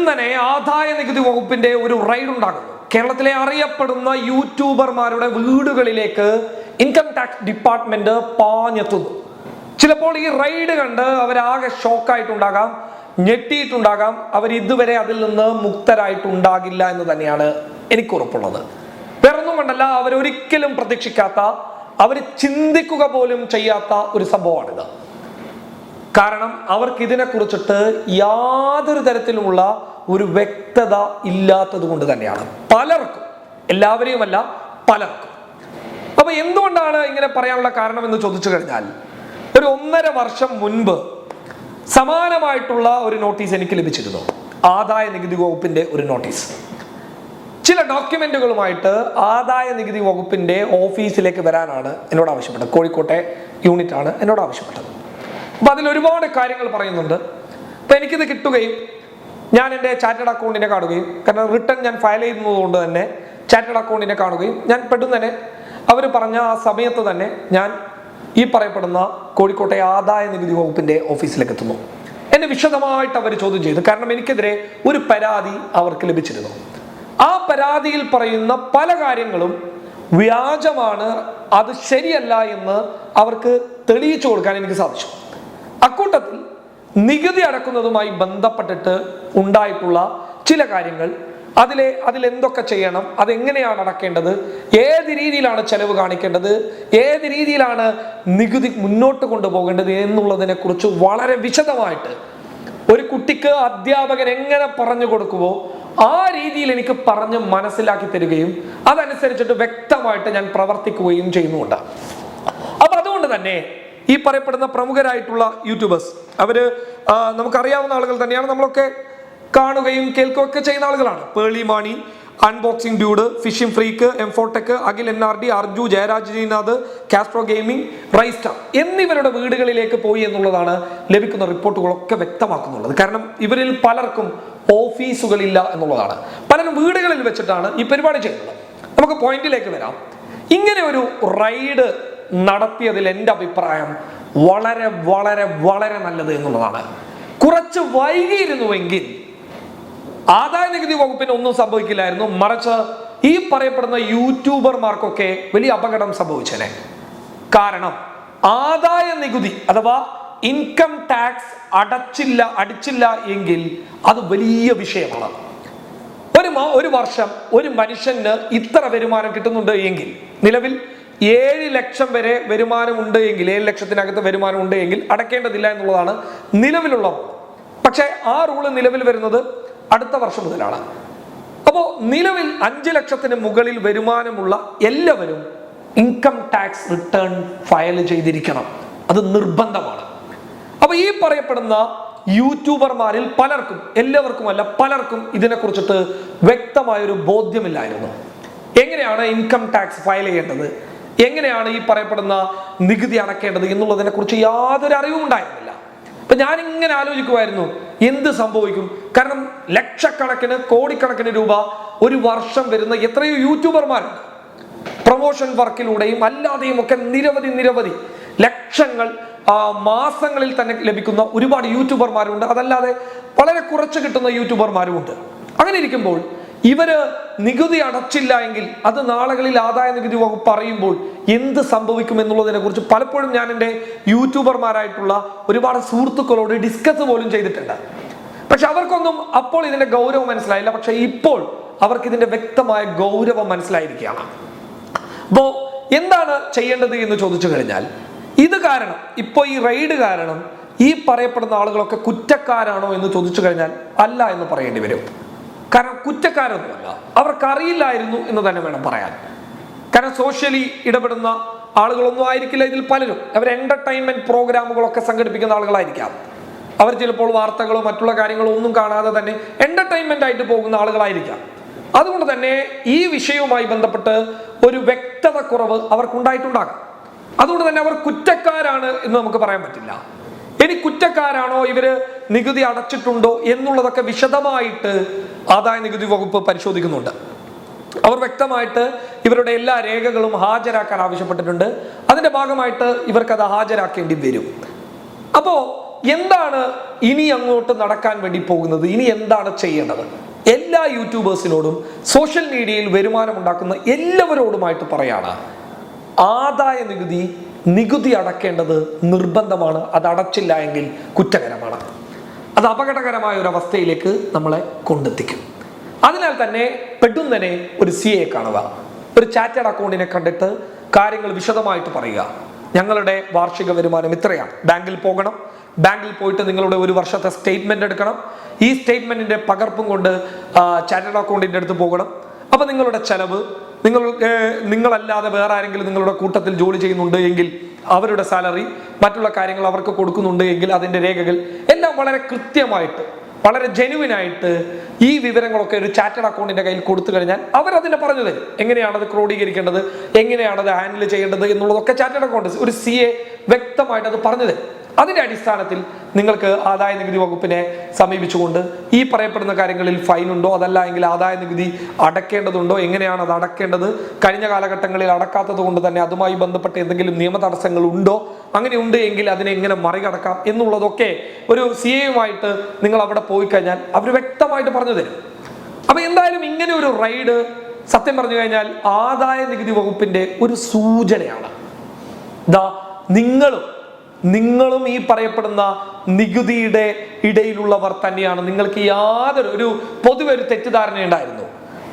പെടുന്നനെ ആദായ നികുതി വകുപ്പിന്റെ ഒരു റൈഡ് ഉണ്ടാകുന്നു. കേരളത്തിലെ അറിയപ്പെടുന്ന യൂട്യൂബർമാരുടെ വീടുകളിലേക്ക് ഇൻകം ടാക്സ് ഡിപ്പാർട്ട്മെന്റ് പാഞ്ഞെത്തുന്നു. ചിലപ്പോൾ ഈ റൈഡ് കണ്ട് അവരാകെ ഷോക്കായിട്ടുണ്ടാകാം ഞെട്ടിയിട്ടുണ്ടാകാം അവർ ഇതുവരെ അതിൽ നിന്ന് മുക്തരായിട്ടുണ്ടാകില്ല എന്ന് തന്നെയാണ് എനിക്ക് ഉറപ്പുള്ളത്. വേറൊന്നും കൊണ്ടല്ല അവരൊരിക്കലും പ്രതീക്ഷിക്കാത്ത അവർ ചിന്തിക്കുക പോലും ചെയ്യാത്ത ഒരു സംഭവമാണിത്. കാരണം അവർക്ക് ഇതിനെ കുറിച്ചിട്ട് യാതൊരു തരത്തിലുമുള്ള ഒരു വ്യക്തത ഇല്ലാത്തത് കൊണ്ട് തന്നെയാണ്. പലർക്കും എല്ലാവരെയുമല്ല പലർക്കും. അപ്പൊ എന്തുകൊണ്ടാണ് ഇങ്ങനെ പറയാനുള്ള കാരണം എന്ന് ചോദിച്ചു കഴിഞ്ഞാൽ ഒരു ഒന്നര വർഷം മുൻപ് സമാനമായിട്ടുള്ള ഒരു നോട്ടീസ് എനിക്ക് ലഭിച്ചിരുന്നു. ആദായ നികുതി വകുപ്പിന്റെ ഒരു നോട്ടീസ്. ചില ഡോക്യുമെന്റുകളുമായിട്ട് ആദായ നികുതി വകുപ്പിന്റെ ഓഫീസിലേക്ക് വരാനാണ് എന്നോട് ആവശ്യപ്പെട്ടത്. കോഴിക്കോട്ടെ യൂണിറ്റ് ആണ് എന്നോട് ആവശ്യപ്പെട്ടത്. അപ്പൊ അതിൽ ഒരുപാട് കാര്യങ്ങൾ പറയുന്നുണ്ട്. അപ്പൊ എനിക്കിത് കിട്ടുകയും ഞാൻ എന്റെ ചാറ്റഡ് അക്കൗണ്ടിനെ കാണുകയും കാരണം റിട്ടേൺ ഞാൻ ഫയൽ ചെയ്യുന്നത് കൊണ്ട് തന്നെ ചാറ്റഡ് അക്കൗണ്ടിനെ കാണുകയും ഞാൻ പെട്ടെന്ന് തന്നെ അവർ പറഞ്ഞ ആ സമയത്ത് തന്നെ ഞാൻ ഈ പറയപ്പെടുന്ന കോഴിക്കോട്ടെ ആദായ നികുതി വകുപ്പിന്റെ ഓഫീസിലേക്ക് എത്തുന്നു. എന്നെ വിശദമായിട്ട് അവർ ചോദ്യം ചെയ്തു. കാരണം എനിക്കെതിരെ ഒരു പരാതി അവർക്ക് ലഭിച്ചിരുന്നു. ആ പരാതിയിൽ പറയുന്ന പല കാര്യങ്ങളും വ്യാജമാണ് അത് ശരിയല്ല എന്ന് അവർക്ക് തെളിയിച്ചു കൊടുക്കാൻ എനിക്ക് സാധിച്ചു. അക്കൂട്ടത്തിൽ നികുതി അടക്കുന്നതുമായി ബന്ധപ്പെട്ടിട്ട് ഉണ്ടായിട്ടുള്ള ചില കാര്യങ്ങൾ. അതിലെ അതിൽ എന്തൊക്കെ ചെയ്യണം അതെങ്ങനെയാണ് അടക്കേണ്ടത് ഏത് രീതിയിലാണ് ചെലവ് കാണിക്കേണ്ടത് ഏത് രീതിയിലാണ് നികുതി മുന്നോട്ട് കൊണ്ടുപോകേണ്ടത് എന്നുള്ളതിനെ കുറിച്ച് വളരെ വിശദമായിട്ട് ഒരു കുട്ടിക്ക് അധ്യാപകൻ എങ്ങനെ പറഞ്ഞു കൊടുക്കുമോ ആ രീതിയിൽ എനിക്ക് പറഞ്ഞ് മനസ്സിലാക്കി തരികയും അതനുസരിച്ചിട്ട് വ്യക്തമായിട്ട് ഞാൻ പ്രവർത്തിക്കുകയും ചെയ്യുന്നുണ്ട്. അപ്പൊ അതുകൊണ്ട് തന്നെ ഈ പറയപ്പെടുന്ന പ്രമുഖരായിട്ടുള്ള യൂട്യൂബേഴ്സ്. അവർ നമുക്കറിയാവുന്ന ആളുകൾ തന്നെയാണ്. നമ്മളൊക്കെ കാണുകയും കേൾക്കുകയും ഒക്കെ ചെയ്യുന്ന ആളുകളാണ്. Pearle Maaney unboxing dude fishing freak M4Tech Akhil N R D Arju Jayaraj Jeenath Castro gaming Risestar എന്നിവരുടെ വീടുകളിലേക്ക് പോയി എന്നുള്ളതാണ് ലഭിക്കുന്ന റിപ്പോർട്ടുകളൊക്കെ വ്യക്തമാക്കുന്നുള്ളത് കാരണം ഇവരിൽ പലർക്കും ഓഫീസുകളില്ല എന്നുള്ളതാണ്. പലരും വീടുകളിൽ വെച്ചിട്ടാണ് ഈ പരിപാടി ചെയ്യുന്നത്. നമുക്ക് പോയിന്റിലേക്ക് വരാം. ഇങ്ങനെ ഒരു റൈഡ് നടത്തിയതിൽ എന്റെ അഭിപ്രായം വളരെ വളരെ വളരെ നല്ലത് എന്നുള്ളതാണ്. കുറച്ച് വൈകിയിരുന്നുവെങ്കിൽ ആദായ നികുതി വകുപ്പിന് ഒന്നും സംഭവിക്കില്ലായിരുന്നു. മറിച്ച് ഈ പറയപ്പെടുന്ന യൂട്യൂബർമാർക്കൊക്കെ വലിയ അപകടം സംഭവിച്ചേനെ. കാരണം ആദായ നികുതി അഥവാ ഇൻകം ടാക്സ് അടച്ചില്ല അടിച്ചില്ല എങ്കിൽ അത് വലിയ വിഷയമാണ്. ഒരു ഒരു വർഷം ഒരു മനുഷ്യന് ഇത്ര വരുമാനം കിട്ടുന്നുണ്ട് എങ്കിൽ നിലവിൽ ഏഴ് ലക്ഷം വരെ വരുമാനമുണ്ട് എങ്കിൽ ഏഴ് ലക്ഷത്തിനകത്ത് വരുമാനം ഉണ്ട് എങ്കിൽ അടയ്ക്കേണ്ടതില്ല എന്നുള്ളതാണ് നിലവിലുള്ള പക്ഷെ ആ റൂൾ നിലവിൽ വരുന്നത് അടുത്ത വർഷം മുതലാണ്. അപ്പോൾ നിലവിൽ അഞ്ച് ലക്ഷത്തിന് മുകളിൽ വരുമാനമുള്ള എല്ലാവരും ഇൻകം ടാക്സ് റിട്ടേൺ ഫയൽ ചെയ്തിരിക്കണം. അത് നിർബന്ധമാണ്. അപ്പൊ ഈ പറയപ്പെടുന്ന യൂട്യൂബർമാരിൽ പലർക്കും എല്ലാവർക്കുമല്ല പലർക്കും ഇതിനെക്കുറിച്ചിട്ട് കുറിച്ചിട്ട് ഒരു ബോധ്യമില്ലായിരുന്നു. എങ്ങനെയാണ് ഇൻകം ടാക്സ് ഫയൽ ചെയ്യേണ്ടത്? എങ്ങനെയാണ് ഈ പറയപ്പെടുന്ന നികുതി അടക്കേണ്ടത് എന്നുള്ളതിനെ കുറിച്ച് യാതൊരു അറിവും ഉണ്ടായിരുന്നില്ല. അപ്പൊ ഞാൻ ഇങ്ങനെ ആലോചിക്കുമായിരുന്നു എന്ത് സംഭവിക്കും? കാരണം ലക്ഷക്കണക്കിന് കോടിക്കണക്കിന് രൂപ ഒരു വർഷം വരുന്ന എത്രയോ യൂട്യൂബർമാരുണ്ട്. പ്രൊമോഷൻ വർക്കിലൂടെയും അല്ലാതെയും ഒക്കെ നിരവധി നിരവധി ലക്ഷങ്ങൾ മാസങ്ങളിൽ തന്നെ ലഭിക്കുന്ന ഒരുപാട് യൂട്യൂബർമാരുണ്ട്. അതല്ലാതെ വളരെ കുറച്ച് കിട്ടുന്ന യൂട്യൂബർമാരും ഉണ്ട് അങ്ങനെ ഇരിക്കുമ്പോൾ ഇവർ നികുതി അടച്ചില്ല എങ്കിൽ അത് നാളുകളിൽ ആദായ നികുതി വകുപ്പ് പറയുമ്പോൾ എന്ത് സംഭവിക്കും എന്നുള്ളതിനെ കുറിച്ച് പലപ്പോഴും ഞാൻ എന്റെ യൂട്യൂബർമാരായിട്ടുള്ള ഒരുപാട് സുഹൃത്തുക്കളോട് ഡിസ്കസ് പോലും ചെയ്തിട്ടുണ്ട്. പക്ഷെ അവർക്കൊന്നും അപ്പോൾ ഇതിന്റെ ഗൗരവം മനസ്സിലായില്ല. പക്ഷെ ഇപ്പോൾ അവർക്ക് ഇതിന്റെ വ്യക്തമായ ഗൗരവം മനസ്സിലായിരിക്കുകയാണ്. അപ്പോ എന്താണ് ചെയ്യേണ്ടത് എന്ന് ചോദിച്ചു കഴിഞ്ഞാൽ ഇത് കാരണം ഇപ്പോൾ ഈ റെയ്ഡ് കാരണം ഈ പറയപ്പെടുന്ന ആളുകളൊക്കെ കുറ്റക്കാരാണോ എന്ന് ചോദിച്ചു കഴിഞ്ഞാൽ അല്ല എന്ന് പറയേണ്ടി വരും. കാരണം കുറ്റക്കാരൊന്നുമല്ല. അവർക്ക് അറിയില്ലായിരുന്നു എന്ന് തന്നെ വേണം പറയാൻ. കാരണം സോഷ്യലി ഇടപെടുന്ന ആളുകളൊന്നും ആയിരിക്കില്ല ഇതിൽ പലരും. അവർ എന്റർടൈൻമെന്റ് പ്രോഗ്രാമുകളൊക്കെ സംഘടിപ്പിക്കുന്ന ആളുകളായിരിക്കാം. അവർ ചിലപ്പോൾ വാർത്തകളോ മറ്റുള്ള കാര്യങ്ങളോ ഒന്നും കാണാതെ തന്നെ എന്റർടൈൻമെന്റ് ആയിട്ട് പോകുന്ന ആളുകളായിരിക്കാം. അതുകൊണ്ട് തന്നെ ഈ വിഷയവുമായി ബന്ധപ്പെട്ട് ഒരു വ്യക്തത കുറവ് അവർക്കുണ്ടായിട്ടുണ്ടാകാം. അതുകൊണ്ട് തന്നെ അവർ കുറ്റക്കാരാണ് എന്ന് നമുക്ക് പറയാൻ പറ്റില്ല. ഇനി കുറ്റക്കാരാണോ ഇവർ നികുതി അടച്ചിട്ടുണ്ടോ എന്നുള്ളതൊക്കെ വിശദമായിട്ട് ആദായ നികുതി വകുപ്പ് പരിശോധിക്കുന്നുണ്ട്. അവർ വ്യക്തമായിട്ട് ഇവരുടെ എല്ലാ രേഖകളും ഹാജരാക്കാൻ ആവശ്യപ്പെട്ടിട്ടുണ്ട്. അതിന്റെ ഭാഗമായിട്ട് ഇവർക്ക് അത് ഹാജരാക്കേണ്ടി വരും. അപ്പോ എന്താണ് ഇനി അങ്ങോട്ട് നടക്കാൻ വേണ്ടി പോകുന്നത്? ഇനി എന്താണ് ചെയ്യേണ്ടത്? എല്ലാ യൂട്യൂബേഴ്സിനോടും സോഷ്യൽ മീഡിയയിൽ വരുമാനം ഉണ്ടാക്കുന്ന എല്ലാവരോടുമായിട്ട് പറയാണ്. ആദായ നികുതി നികുതി അടക്കേണ്ടത് നിർബന്ധമാണ്. അത് അടച്ചില്ല എങ്കിൽ കുറ്റകരമാണ്. അത് അപകടകരമായ ഒരു അവസ്ഥയിലേക്ക് നമ്മളെ കൊണ്ടെത്തിക്കും. അതിനാൽ തന്നെ പെട്ടെന്ന് തന്നെ ഒരു സി എ കാണുക. ഒരു ചാറ്റഡ് അക്കൗണ്ടിനെ കണ്ടിട്ട് കാര്യങ്ങൾ വിശദമായിട്ട് പറയുക. ഞങ്ങളുടെ വാർഷിക വരുമാനം ഇത്രയാണ്. ബാങ്കിൽ പോകണം. ബാങ്കിൽ പോയിട്ട് നിങ്ങളുടെ ഒരു വർഷത്തെ സ്റ്റേറ്റ്മെന്റ് എടുക്കണം. ഈ സ്റ്റേറ്റ്മെന്റിന്റെ പകർപ്പും കൊണ്ട് ചാറ്റഡ് അക്കൗണ്ടിന്റെ അടുത്ത് പോകണം. അപ്പൊ നിങ്ങളുടെ ചെലവ് നിങ്ങൾ നിങ്ങളല്ലാതെ വേറെ ആരെങ്കിലും നിങ്ങളുടെ കൂട്ടത്തിൽ ജോലി ചെയ്യുന്നുണ്ട് എങ്കിൽ അവരുടെ സാലറി മറ്റുള്ള കാര്യങ്ങൾ അവർക്ക് കൊടുക്കുന്നുണ്ട് എങ്കിൽ അതിന്റെ രേഖകൾ എല്ലാം വളരെ കൃത്യമായിട്ട് വളരെ ജെനുവിൻ ആയിട്ട് ഈ വിവരങ്ങളൊക്കെ ഒരു ചാറ്റഡ് അക്കൗണ്ടിന്റെ കയ്യിൽ കൊടുത്തു കഴിഞ്ഞാൽ അവർ അതിനെ പറഞ്ഞു തരും എങ്ങനെയാണ് അത് ക്രോഡീകരിക്കേണ്ടത് എങ്ങനെയാണ് അത് ഹാൻഡിൽ ചെയ്യേണ്ടത് എന്നുള്ളതൊക്കെ ചാറ്റഡ് അക്കൗണ്ട് ഒരു സി എ വ്യക്തമായിട്ട് അത് പറഞ്ഞു അതിന്റെ അടിസ്ഥാനത്തിൽ നിങ്ങൾക്ക് ആദായ നികുതി വകുപ്പിനെ സമീപിച്ചുകൊണ്ട് ഈ പറയപ്പെടുന്ന കാര്യങ്ങളിൽ ഫൈൻ ഉണ്ടോ അതല്ല എങ്കിൽ ആദായ നികുതി അടക്കേണ്ടതുണ്ടോ എങ്ങനെയാണ് അത് അടക്കേണ്ടത് കഴിഞ്ഞ കാലഘട്ടങ്ങളിൽ അടക്കാത്തത് കൊണ്ട് തന്നെ അതുമായി ബന്ധപ്പെട്ട എന്തെങ്കിലും നിയമ തടസ്സങ്ങൾ ഉണ്ടോ അങ്ങനെ ഉണ്ട് എങ്കിൽ അതിനെ എങ്ങനെ മറികടക്കാം എന്നുള്ളതൊക്കെ ഒരു സി എയുമായിട്ട് നിങ്ങൾ അവിടെ പോയി കഴിഞ്ഞാൽ അവർ വ്യക്തമായിട്ട് പറഞ്ഞു തരും. അപ്പൊ എന്തായാലും ഇങ്ങനെ ഒരു റൈഡ് സത്യം പറഞ്ഞു കഴിഞ്ഞാൽ ആദായ നികുതി വകുപ്പിന്റെ ഒരു സൂചനയാണ്. ദാ നിങ്ങളും നിങ്ങളും ഈ പറയപ്പെടുന്ന നികുതിയുടെ ഇടയിലുള്ളവർ തന്നെയാണ്. നിങ്ങൾക്ക് യാതൊരു ഒരു പൊതുവെ ഒരു തെറ്റിദ്ധാരണ ഉണ്ടായിരുന്നു.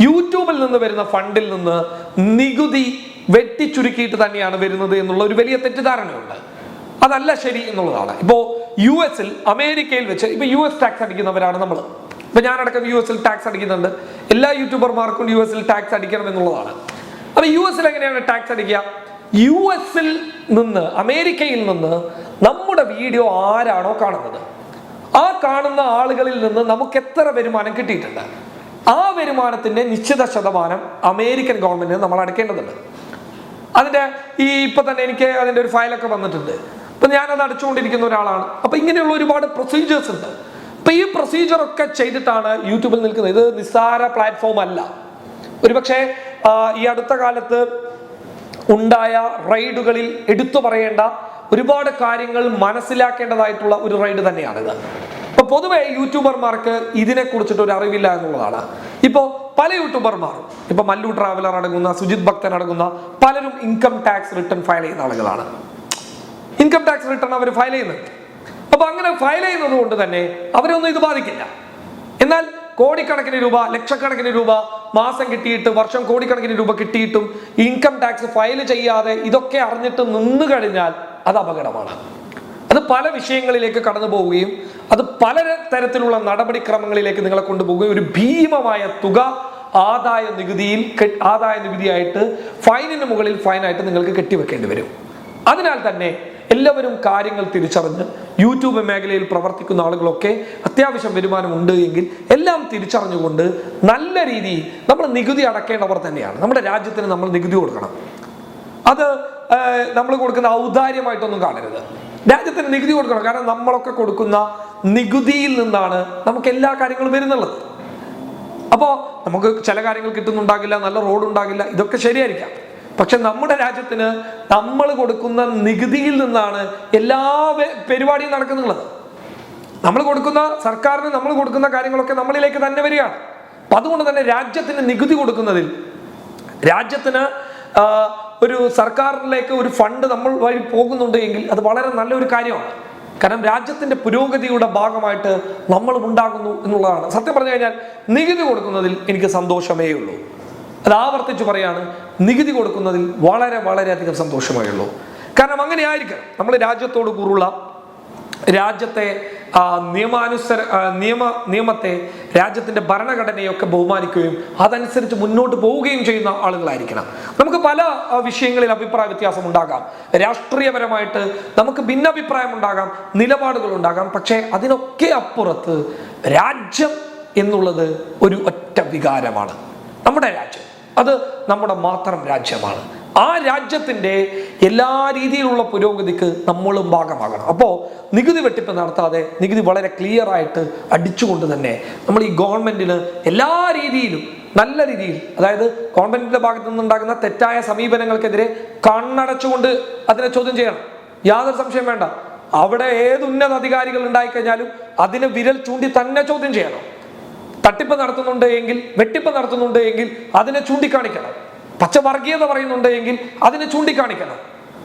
യൂട്യൂബിൽ നിന്ന് വരുന്ന ഫണ്ടിൽ നിന്ന് നികുതി വെട്ടിച്ചുരുക്കിയിട്ട് തന്നെയാണ് വരുന്നത് എന്നുള്ള ഒരു വലിയ തെറ്റിദ്ധാരണയുണ്ട്. അതല്ല ശരി എന്നുള്ളതാണ്. ഇപ്പോ യു എസിൽ അമേരിക്കയിൽ വെച്ച് ഇപ്പൊ യു എസ് ടാക്സ് അടിക്കുന്നവരാണ് നമ്മൾ ഇപ്പൊ ഞാനടക്കം യു എസിൽ ടാക്സ് അടിക്കുന്നുണ്ട്. എല്ലാ യൂട്യൂബർമാർക്കും യു എസിൽ ടാക്സ് അടിക്കണം എന്നുള്ളതാണ്. അപ്പൊ യു എസിൽ എങ്ങനെയാണ് ടാക്സ് അടിക്കുക? യു എസിൽ നിന്ന് അമേരിക്കയിൽ നിന്ന് നമ്മുടെ വീഡിയോ ആരാണോ കാണുന്നത്? ആ കാണുന്ന ആളുകളിൽ നിന്ന് നമുക്ക് എത്ര വരുമാനം കിട്ടിയിട്ടുണ്ട്? ആ വരുമാനത്തിന്റെ നിശ്ചിത ശതമാനം അമേരിക്കൻ ഗവൺമെന്റിന് നമ്മൾ അടയ്ക്കേണ്ടതുണ്ട്. അതിന്റെ ഈ ഇപ്പൊ തന്നെ എനിക്ക് അതിന്റെ ഒരു ഫയലൊക്കെ വന്നിട്ടുണ്ട്. അപ്പൊ ഞാനത് അടച്ചുകൊണ്ടിരിക്കുന്ന ഒരാളാണ്. അപ്പൊ ഇങ്ങനെയുള്ള ഒരുപാട് പ്രൊസീജിയേഴ്സ് ഉണ്ട്. അപ്പൊ ഈ പ്രൊസീജിയർ ഒക്കെ ചെയ്തിട്ടാണ് യൂട്യൂബിൽ നിൽക്കുന്നത്. ഇത് നിസ്സാര പ്ലാറ്റ്ഫോം അല്ല. ഒരുപക്ഷെ ഈ അടുത്ത കാലത്ത് ഉണ്ടായ റൈഡുകളിൽ എടുത്തു പറയേണ്ട ഒരുപാട് കാര്യങ്ങൾ മനസ്സിലാക്കേണ്ടതായിട്ടുള്ള ഒരു റൈഡ് തന്നെയാണിത്. ഇപ്പൊ പൊതുവെ യൂട്യൂബർമാർക്ക് ഇതിനെ കുറിച്ചിട്ട് ഒരു അറിവില്ല എന്നുള്ളതാണ്. ഇപ്പോ പല യൂട്യൂബർമാർ ഇപ്പൊ മല്ലു ട്രാവലർ അടങ്ങുന്ന സുജിത് ഭക്തൻ അടങ്ങുന്ന പലരും ഇൻകം ടാക്സ് റിട്ടേൺ ഫയൽ ചെയ്യുന്ന ആളുകളാണ്. ഇൻകം ടാക്സ് റിട്ടേൺ അവർ ഫയൽ ചെയ്യുന്നുണ്ട്. അപ്പൊ അങ്ങനെ ഫയൽ ചെയ്യുന്നത് കൊണ്ട് തന്നെ അവരൊന്നും ഇത് ബാധിക്കില്ല. എന്നാൽ കോടിക്കണക്കിന് രൂപ ലക്ഷക്കണക്കിന് രൂപ മാസം കിട്ടിയിട്ട് വർഷം കോടിക്കണക്കിന് രൂപ കിട്ടിയിട്ടും ഇൻകം ടാക്സ് ഫയൽ ചെയ്യാതെ ഇതൊക്കെ അറിഞ്ഞിട്ട് നിന്നു കഴിഞ്ഞാൽ അത് അപകടമാണ്. അത് പല വിഷയങ്ങളിലേക്ക് കടന്നു പോവുകയും അത് പല തരത്തിലുള്ള നടപടിക്രമങ്ങളിലേക്ക് നിങ്ങളെ കൊണ്ടുപോവുകയും ഒരു ഭീമമായ തുക ആദായ നികുതിയിൽ ആദായ നികുതിയായിട്ട് ഫൈനിന് മുകളിൽ ഫൈനായിട്ട് നിങ്ങൾക്ക് കെട്ടിവെക്കേണ്ടി വരും. അതിനാൽ തന്നെ എല്ലാവരും കാര്യങ്ങൾ തിരിച്ചറിഞ്ഞ് യൂട്യൂബ് മേഖലയിൽ പ്രവർത്തിക്കുന്ന ആളുകളൊക്കെ അത്യാവശ്യം വരുമാനം ഉണ്ട് എങ്കിൽ എല്ലാം തിരിച്ചറിഞ്ഞുകൊണ്ട് നല്ല രീതിയിൽ നമ്മൾ നികുതി അടക്കേണ്ടവർ തന്നെയാണ്. നമ്മുടെ രാജ്യത്തിന് നമ്മൾ നികുതി കൊടുക്കണം. അത് നമ്മൾ കൊടുക്കുന്ന ഔദാര്യമായിട്ടൊന്നും കാണരുത്. രാജ്യത്തിന് നികുതി കൊടുക്കണം. കാരണം നമ്മളൊക്കെ കൊടുക്കുന്ന നികുതിയിൽ നിന്നാണ് നമുക്ക് എല്ലാ കാര്യങ്ങളും വരുന്നുള്ളത്. അപ്പോൾ നമുക്ക് ചില കാര്യങ്ങൾ കിട്ടുന്നുണ്ടാകില്ല നല്ല റോഡ് ഉണ്ടാകില്ല ഇതൊക്കെ ശരിയായിരിക്കാം. പക്ഷെ നമ്മുടെ രാജ്യത്തിന് നമ്മൾ കൊടുക്കുന്ന നികുതിയിൽ നിന്നാണ് എല്ലാ പരിപാടിയും നടക്കുന്നുള്ളത്. നമ്മൾ കൊടുക്കുന്ന സർക്കാരിന് നമ്മൾ കൊടുക്കുന്ന കാര്യങ്ങളൊക്കെ നമ്മളിലേക്ക് തന്നെ വരികയാണ്. അപ്പൊ അതുകൊണ്ട് തന്നെ രാജ്യത്തിന് നികുതി കൊടുക്കുന്നതിൽ രാജ്യത്തിന് ഒരു സർക്കാരിലേക്ക് ഒരു ഫണ്ട് നമ്മൾ വഴി പോകുന്നുണ്ട് എങ്കിൽ അത് വളരെ നല്ലൊരു കാര്യമാണ്. കാരണം രാജ്യത്തിന്റെ പുരോഗതിയുടെ ഭാഗമായിട്ട് നമ്മൾ ഉണ്ടാകുന്നു എന്നുള്ളതാണ്. സത്യം പറഞ്ഞു കഴിഞ്ഞാൽ നികുതി കൊടുക്കുന്നതിൽ എനിക്ക് സന്തോഷമേ ഉള്ളൂ അത് ആവർത്തിച്ച് പറയാണ് നികുതി കൊടുക്കുന്നതിൽ വളരെ വളരെയധികം സന്തോഷമായുള്ളൂ. കാരണം അങ്ങനെ ആയിരിക്കണം നമ്മൾ രാജ്യത്തോട് കൂറുള്ള രാജ്യത്തെ നിയമാനുസര നിയമ നിയമത്തെ രാജ്യത്തിന്റെ ഭരണഘടനയൊക്കെ ബഹുമാനിക്കുകയും അതനുസരിച്ച് മുന്നോട്ട് പോവുകയും ചെയ്യുന്ന ആളുകളായിരിക്കണം. നമുക്ക് പല വിഷയങ്ങളിൽ അഭിപ്രായ വ്യത്യാസം ഉണ്ടാകാം. രാഷ്ട്രീയപരമായിട്ട് നമുക്ക് ഭിന്നഭിപ്രായം ഉണ്ടാകാം നിലപാടുകൾ ഉണ്ടാകാം. പക്ഷേ അതിനൊക്കെ അപ്പുറത്ത് രാജ്യം എന്നുള്ളത് ഒരു ഒറ്റ വികാരമാണ്. നമ്മുടെ രാജ്യം. അത് നമ്മുടെ മാത്രം രാജ്യമാണ്. ആ രാജ്യത്തിന്റെ എല്ലാ രീതിയിലുള്ള പുരോഗതിക്ക് നമ്മളും ഭാഗമാകണം. അപ്പോൾ നികുതി വെട്ടിപ്പ് നടത്താതെ നികുതി വളരെ ക്ലിയർ ആയിട്ട് അടിച്ചുകൊണ്ട് തന്നെ നമ്മൾ ഈ ഗവൺമെന്റിന് എല്ലാ രീതിയിലും നല്ല രീതിയിൽ അതായത് ഗവൺമെന്റിന്റെ ഭാഗത്തു നിന്നുണ്ടാകുന്ന തെറ്റായ സമീപനങ്ങൾക്കെതിരെ കണ്ണടച്ചുകൊണ്ട് അതിനെ ചോദ്യം ചെയ്യണം. യാതൊരു സംശയം വേണ്ട. അവിടെ ഏത് ഉന്നത അധികാരികൾ ഉണ്ടായിക്കഴിഞ്ഞാലും അതിനെ വിരൽ ചൂണ്ടി തന്നെ ചോദ്യം ചെയ്യണം. തട്ടിപ്പ് നടത്തുന്നുണ്ട് എങ്കിൽ വെട്ടിപ്പ് നടത്തുന്നുണ്ട് എങ്കിൽ അതിനെ ചൂണ്ടിക്കാണിക്കണം. പച്ചവർഗീയത പറയുന്നുണ്ട് എങ്കിൽ അതിനെ ചൂണ്ടിക്കാണിക്കണം.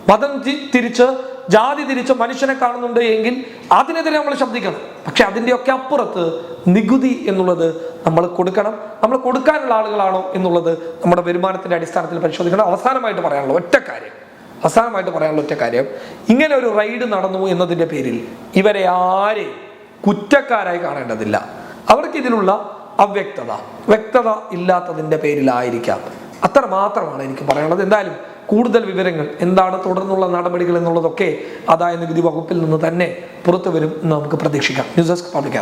മതം തിരിച്ച് ജാതി തിരിച്ച് മനുഷ്യനെ കാണുന്നുണ്ട് എങ്കിൽ അതിനെതിരെ നമ്മൾ ശബ്ദിക്കണം. പക്ഷെ അതിന്റെയൊക്കെ അപ്പുറത്ത് നികുതി എന്നുള്ളത് നമ്മൾ കൊടുക്കണം. നമ്മൾ കൊടുക്കാനുള്ള ആളുകളാണോ എന്നുള്ളത് നമ്മുടെ വരുമാനത്തിന്റെ അടിസ്ഥാനത്തിൽ പരിശോധിക്കണം. അവസാനമായിട്ട് പറയാനുള്ള ഒറ്റ കാര്യം. അവസാനമായിട്ട് പറയാനുള്ള ഒറ്റ കാര്യം. ഇങ്ങനെ ഒരു റൈഡ് നടന്നു എന്നതിന്റെ പേരിൽ ഇവരെ ആരെയും കുറ്റക്കാരായി കാണേണ്ടതില്ല. അവർക്ക് ഇതിലുള്ള അവ്യക്തത വ്യക്തത ഇല്ലാത്തതിന്റെ പേരിലായിരിക്കാം. അത്ര മാത്രമാണ് എനിക്ക് പറയാനുള്ളത്. എന്തായാലും കൂടുതൽ വിവരങ്ങൾ എന്താണ് തുടർന്നുള്ള നടപടികൾ എന്നുള്ളതൊക്കെ ആദായ നികുതി വകുപ്പിൽ നിന്ന് തന്നെ പുറത്തു വരും എന്ന് നമുക്ക് പ്രതീക്ഷിക്കാം. News desk public